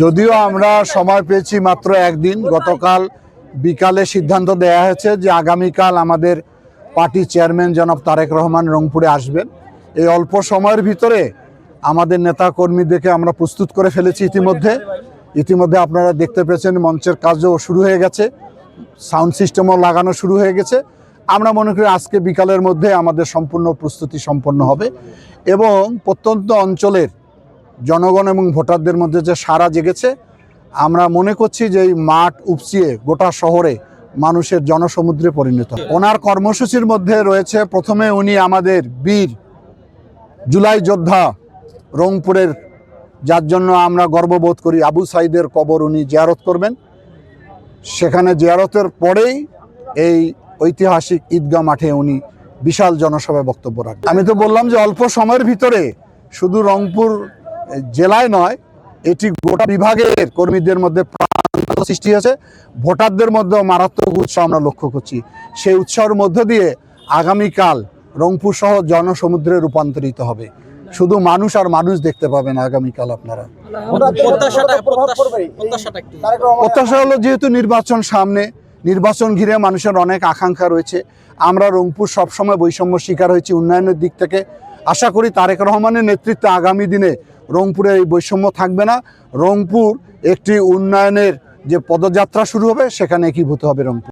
যদিও আমরা সময় পেয়েছি মাত্র একদিন, গতকাল বিকালে সিদ্ধান্ত দেয়া হয়েছে যে আগামীকাল আমাদের পার্টি চেয়ারম্যান জনাব তারেক রহমান রংপুরে আসবেন। এই অল্প সময়ের ভিতরে আমাদের নেতা কর্মীদেরকে আমরা প্রস্তুত করে ফেলেছি ইতিমধ্যে। ইতিমধ্যে আপনারা দেখতে পেয়েছেন মঞ্চের কাজও শুরু হয়ে গেছে, সাউন্ড সিস্টেমও লাগানো শুরু হয়ে গেছে। আমরা মনে করি আজকে বিকালের মধ্যে আমাদের সম্পূর্ণ প্রস্তুতি সম্পন্ন হবে এবং প্রত্যন্ত অঞ্চলের জনগণ এবং ভোটারদের মধ্যে যে সারা জেগেছে, আমরা মনে করছি যে এই মাঠ উপচিয়ে গোটা শহরে মানুষের জনসমুদ্রে পরিণত ওনার কর্মসূচির মধ্যে রয়েছে, প্রথমে উনি আমাদের বীর জুলাই যোদ্ধা রংপুরের, যার জন্য আমরা গর্ববোধ করি, আবু সাইদের কবর উনি জিয়ারত করবেন। সেখানে জিয়ারতের পরেই এই ঐতিহাসিক ঈদগাহ মাঠে উনি বিশাল জনসভায় বক্তব্য রাখবেন। আমি তো বললাম যে অল্প সময়ের ভিতরে শুধু রংপুর জেলায় নয় এটি গোটা বিভাগের কর্মীদের মধ্যে সৃষ্টি হয়েছে। ভোটারদের মধ্যেও মারাত্মক উৎসাহ আমরা লক্ষ্য করছি। সেই উৎসাহের মধ্য দিয়ে আগামীকাল রংপুর সহ জনসমুদ্রে রূপান্তরিত হবে। শুধু মানুষ আর মানুষ দেখতে পাবেন আগামীকাল আপনারা। প্রত্যাশা হলো যেহেতু নির্বাচন সামনে নির্বাচন ঘিরে মানুষের অনেক আকাঙ্ক্ষা রয়েছে। আমরা রংপুর সবসময় বৈষম্য শিকার হয়েছি উন্নয়নের দিক থেকে। আশা করি তারেক রহমানের নেতৃত্বে আগামী দিনে রংপুরে এই বৈষম্য থাকবে না। রংপুর একটি উন্নয়নের যে পদযাত্রা শুরু হবে, সেখানে একীভূত হবে রংপুর।